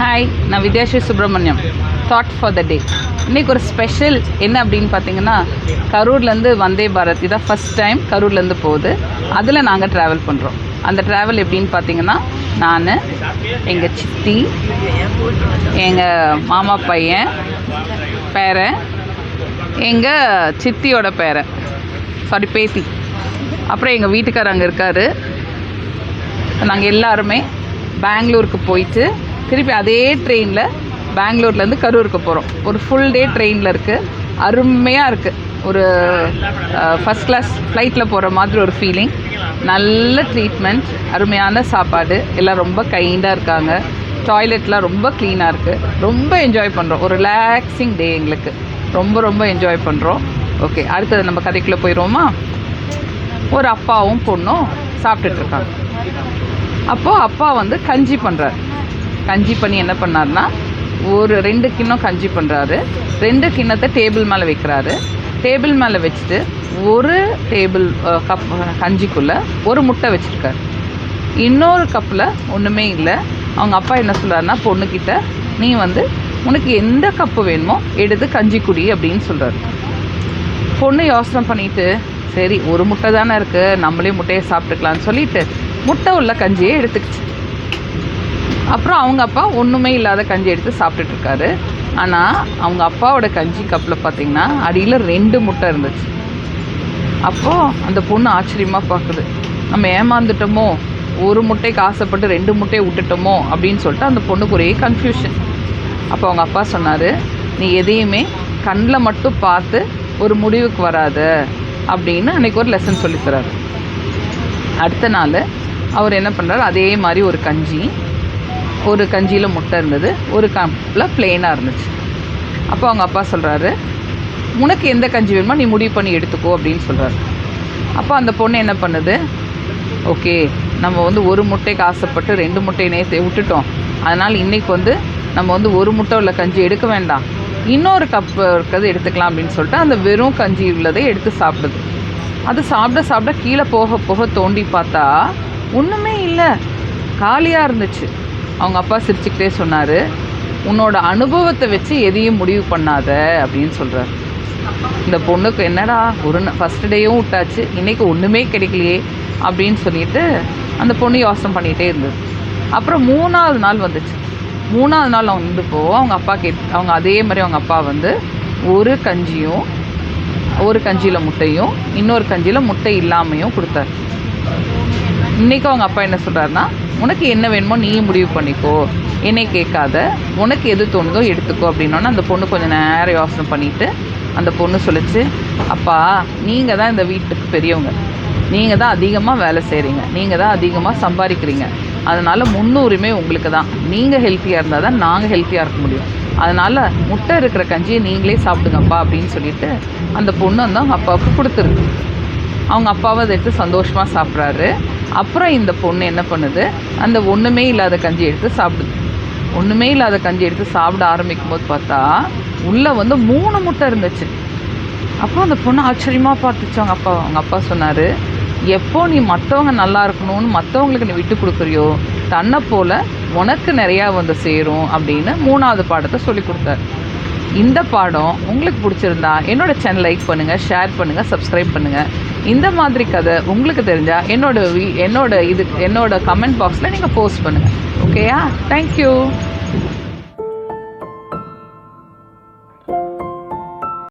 Hi நான் Vidyashree Subramaniam thought for the day இன்றைக்கி ஒரு ஸ்பெஷல் என்ன அப்படின்னு பார்த்தீங்கன்னா கரூர்லேருந்து வந்தே பாரத். இதான் ஃபஸ்ட் டைம் கரூர்லேருந்து போகுது. அதில் நாங்கள் ட்ராவல் பண்ணுறோம் அந்த ட்ராவல் எப்படின்னு பார்த்தீங்கன்னா நான் எங்கள் சித்தி எங்கள் மாமா பையன் பேரன் எங்கள் சித்தியோட பேரன். சாரி பேத்தி. அப்புறம் எங்கள் வீட்டுக்காரர் அங்கே இருக்கார். நாங்கள் எல்லாருமே பெங்களூருக்கு போயிட்டு திருப்பி அதே ட்ரெயினில் பெங்களூர்லேருந்து கரூருக்கு போகிறோம் ஒரு ஃபுல் டே ட்ரெயினில் இருக்குது அருமையாக இருக்குது ஒரு ஃபஸ்ட் கிளாஸ் ஃப்ளைட்டில் போகிற மாதிரி ஒரு ஃபீலிங் நல்ல ட்ரீட்மெண்ட் அருமையான சாப்பாடு. எல்லாம் ரொம்ப கைண்டாக இருக்காங்க. டாய்லெட்லாம் ரொம்ப க்ளீனாக இருக்குது ரொம்ப என்ஜாய் பண்ணுறோம் ஒரு ரிலாக்ஸிங் டே எங்களுக்கு. ரொம்ப ரொம்ப என்ஜாய் பண்ணுறோம் ஓகே அடுத்தது நம்ம கதைக்குள்ளே போயிடுவோமா? ஒரு அப்பாவும் பொண்ணும் சாப்பிட்டுட்டு இருக்காங்க. அப்போது அப்பா வந்து கஞ்சி பண்ணுறாரு கஞ்சி பண்ணி என்ன பண்ணாருன்னா ஒரு ரெண்டு கிண்ணம் கஞ்சி பண்ணுறாரு ரெண்டு கிண்ணத்தை டேபிள் மேலே வைக்கிறாரு. டேபிள் மேலே வச்சுட்டு ஒரு டேபிள் கப் கஞ்சிக்குள்ளே ஒரு முட்டை வச்சுருக்காரு. இன்னொரு கப்பில் ஒன்றுமே இல்லை. அவங்க அப்பா என்ன சொல்கிறாருன்னா பொண்ணுக்கிட்ட நீ வந்து உனக்கு எந்த கப்பு வேணுமோ எடுத்து கஞ்சி குடி அப்படின்னு சொல்கிறாரு பொண்ணு யோசனை பண்ணிட்டு சரி ஒரு முட்டை தானே இருக்குது நம்மளே முட்டையை சாப்பிட்டுக்கலான்னு சொல்லிட்டு முட்டை உள்ள கஞ்சியை எடுத்துக்கிச்சு. அப்புறம் அவங்க அப்பா ஒன்றுமே இல்லாத கஞ்சி எடுத்து சாப்பிட்டுட்டு இருக்காரு. ஆனால் அவங்க அப்பாவோட கஞ்சி கப்பில் பார்த்தீங்கன்னா அடியில் ரெண்டு முட்டை இருந்துச்சு. அப்போது அந்த பொண்ணு ஆச்சரியமாக பார்க்குது நம்ம ஏமாந்துட்டோமோ? ஒரு முட்டைக்கு ஆசைப்பட்டு ரெண்டு முட்டையை விட்டுட்டோமோ? அப்படின்னு சொல்லிட்டு அந்த பொண்ணுக்கு ஒரே கன்ஃபியூஷன் அப்போ அவங்க அப்பா சொன்னார் நீ எதையுமே கண்ணில் மட்டும் பார்த்து ஒரு முடிவுக்கு வராத அப்படின்னு அன்றைக்கி ஒரு லெசன் சொல்லித்தராரு அடுத்த நாள் அவர் என்ன பண்ணுறாரு அதே மாதிரி ஒரு கஞ்சி ஒரு கஞ்சியில் முட்டை இருந்தது ஒரு கப்பில் பிளெயினாக இருந்துச்சு. அப்போ அவங்க அப்பா சொல்கிறாரு உனக்கு எந்த கஞ்சி வேணுமோ நீ முடிவு பண்ணி எடுத்துக்கோ அப்படின்னு சொல்கிறாரு அப்போ அந்த பொண்ணு என்ன பண்ணுது ஓகே நம்ம வந்து ஒரு முட்டைக்கு ஆசைப்பட்டு ரெண்டு முட்டையை நேற்று விட்டுட்டோம். அதனால் இன்றைக்கி வந்து நம்ம வந்து ஒரு முட்டை உள்ள கஞ்சி எடுக்க வேண்டாம். இன்னொரு கப் இருக்கிறது எடுத்துக்கலாம் அப்படின்னு சொல்லிட்டு அந்த வெறும் கஞ்சி உள்ளதை எடுத்து சாப்பிடுது. அது சாப்பிட சாப்பிட கீழே போக போக தோண்டி பார்த்தா ஒன்றுமே இல்லை. காலியாக இருந்துச்சு. அவங்க அப்பா சிரிச்சுக்கிட்டே சொன்னார் உன்னோட அனுபவத்தை வச்சு எதையும் முடிவு பண்ணாத அப்படின்னு சொல்கிறார் இந்த பொண்ணுக்கு என்னடா ஒரு ஃபஸ்ட் டேயும் விட்டாச்சு இன்றைக்கி ஒன்றுமே கிடைக்கலையே அப்படின்னு சொல்லிட்டு அந்த பொண்ணு யோசனை பண்ணிகிட்டே இருந்தது. அப்புறம் மூணாவது நாள் வந்துச்சு. மூணாவது நாள் அவங்க வந்து அவங்க அப்பா கேட் அவங்க அதே மாதிரி அவங்க அப்பா வந்து ஒரு கஞ்சியும் ஒரு கஞ்சியில் முட்டையும் இன்னொரு கஞ்சியில் முட்டை இல்லாமையும் கொடுத்தாரு. இன்றைக்கி அவங்க அப்பா என்ன சொல்கிறாருன்னா உனக்கு என்ன வேணுமோ நீயும் முடிவு பண்ணிக்கோ. என்னை கேட்காத. உனக்கு எது தோணுதோ எடுத்துக்கோ. அப்படின்னோன்னா அந்த பொண்ணு கொஞ்சம் நேரம் யோசனை பண்ணிவிட்டு அந்த பொண்ணு சொல்லிச்சு அப்பா நீங்கள் தான் இந்த வீட்டுக்கு பெரியவங்க. நீங்கள் தான் அதிகமாக வேலை செய்கிறீங்க நீங்கள் தான் அதிகமாக சம்பாதிக்கிறீங்க. அதனால் முன்னுரிமை உங்களுக்கு தான். நீங்கள் ஹெல்த்தியாக இருந்தால் தான் நாங்கள் ஹெல்த்தியாக இருக்க முடியும். அதனால் முட்டை இருக்கிற கஞ்சியை நீங்களே சாப்பிடுங்கப்பா. அப்படின்னு சொல்லிட்டு அந்த பொண்ணு வந்து அவங்க அப்பாவுக்கு கொடுத்துருக்கு. அவங்க அப்பாவை அதை எடுத்து சந்தோஷமாக சாப்பிட்றாரு. அப்புறம் இந்த பொண்ணு என்ன பண்ணுது? அந்த ஒன்றுமே இல்லாத கஞ்சி எடுத்து சாப்பிடுது. ஒன்றுமே இல்லாத கஞ்சி எடுத்து சாப்பிட ஆரம்பிக்கும் போது பார்த்தா உள்ளே வந்து மூணு முட்டை இருந்துச்சு. அப்போ அந்த பொண்ணு ஆச்சரியமாக பார்த்துச்சு. அவங்க அப்பா அவங்க அப்பா சொன்னார் எப்போ நீ மற்றவங்க நல்லா இருக்கணும்னு மற்றவங்களுக்கு நீ விட்டு கொடுக்குறியோ தன்னை போல் உனக்கு நிறையா வந்து சேரும் அப்படின்னு மூணாவது பாடத்தை சொல்லி கொடுத்தாரு. இந்த பாடம் உங்களுக்கு பிடிச்சிருந்தா என்னோட சேனல் லைக் பண்ணுங்கள் ஷேர் பண்ணுங்கள் சப்ஸ்கிரைப் பண்ணுங்கள் இந்த மாதிரி கதை உங்களுக்கு தெரிஞ்சால் என்னோட என்னோட இது என்னோட கமெண்ட் பாக்ஸில் நீங்கள் போஸ்ட் பண்ணுங்கள் ஓகேயா தேங்க்யூ